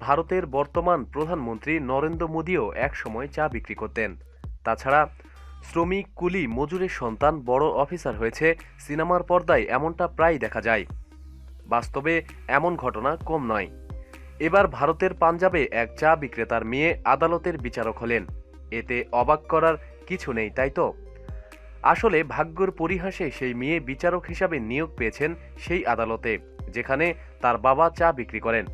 ভারতের বর্তমান প্রধানমন্ত্রী নরেন্দ্র মোদীও একসময় চা বিক্রি করতেন। তাছাড়া শ্রমিক কুলি মজুরের সন্তান বড় অফিসার হয়েছে, সিনেমার পর্দায় এমনটা প্রায় দেখা যায়। বাস্তবে এমন ঘটনা কম নয়। এবার ভারতের পাঞ্জাবে এক চা বিক্রেতার মেয়ে আদালতের বিচারক হলেন। এতে অবাক করার কিছু নেই, তাই তো? আসলে ভাগ্যর পরিহাসে সেই মেয়ে বিচারক হিসাবে নিয়োগ পেয়েছেন সেই আদালতে, যেখানে তার বাবা চা বিক্রি করেন।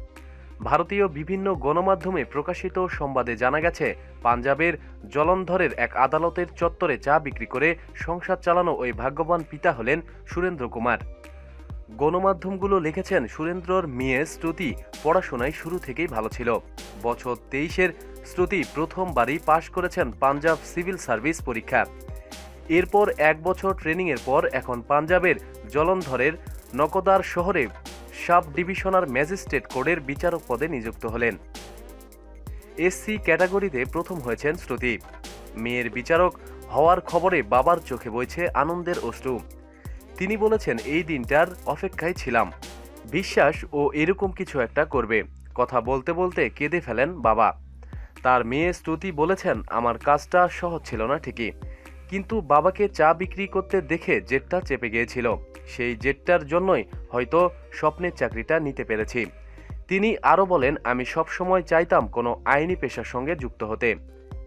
ভারতীয় বিভিন্ন গণমাধ্যমে প্রকাশিত সংবাদে জানা গেছে, পাঞ্জাবের জলন্ধরের এক আদালতের চত্বরে চা বিক্রি করে সংসার চালানো ওই ভাগ্যবান পিতা হলেন সুরেন্দ্র কুমার। গণমাধ্যমগুলো লিখেছেন, সুরেন্দ্রর মেয়ে শ্রুতি পড়াশোনায় শুরু থেকেই ভালো ছিল। বছর তেইশের শ্রুতি প্রথমবারই পাশ করেছেন পাঞ্জাব সিভিল সার্ভিস পরীক্ষা। এরপর এক বছর ট্রেনিংয়ের পর এখন পাঞ্জাবের জলন্ধরের নকদার শহরে সাব ডিভিশনাল ম্যাজিস্ট্রেট কোর্টের বিচারক পদে নিযুক্ত হলেন। এসসি ক্যাটাগরিতে প্রথম হয়েছেন শ্রুতি। মেয়ের বিচারক হওয়ার খবরে বাবার চোখে বইছে আনন্দের অশ্রু। তিনি বলেছেন, এই দিনটার অপেক্ষায় ছিলাম। বিশ্বাস ও এরকম কিছু একটা করবে। কথা বলতে বলতে কেঁদে ফেলেন বাবা। তার মেয়ে স্তুতি বলেছেন, আমার কাজটা সহজ ছিল না ঠিকই। কিন্তু বাবাকে চা বিক্রি করতে দেখে জেটটা চেপে গিয়েছিল। সেই জেটটার জন্যই হয়তো স্বপ্নের চাকরিটা নিতে পেরেছি। তিনি আরও বলেন, আমি সবসময় চাইতাম কোনো আইনি পেশার সঙ্গে যুক্ত হতে।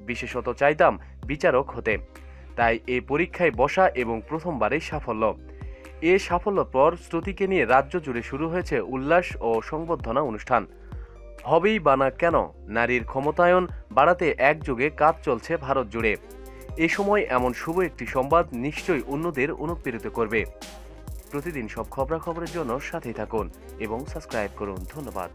বিশেষত চাইতাম বিচারক হতে। তাই এই পরীক্ষায় বসা এবং প্রথমবারেই সাফল্য। এ সাফল্য পর শ্রুতিকে নিয়ে রাজ্য জুড়ে শুরু হয়েছে উল্লাস ও সংবর্ধনা অনুষ্ঠান। হবেই বানা কেন, নারীর ক্ষমতায়ন বাড়াতে একযোগে কাজ চলছে ভারত জুড়ে। এ সময় এমন শুভ একটি সংবাদ নিশ্চয়ই অন্যদের অনুপ্রেরিত করবে। প্রতিদিন সব খবরাখবরের জন্য সাথেই থাকুন এবং সাবস্ক্রাইব করুন। ধন্যবাদ।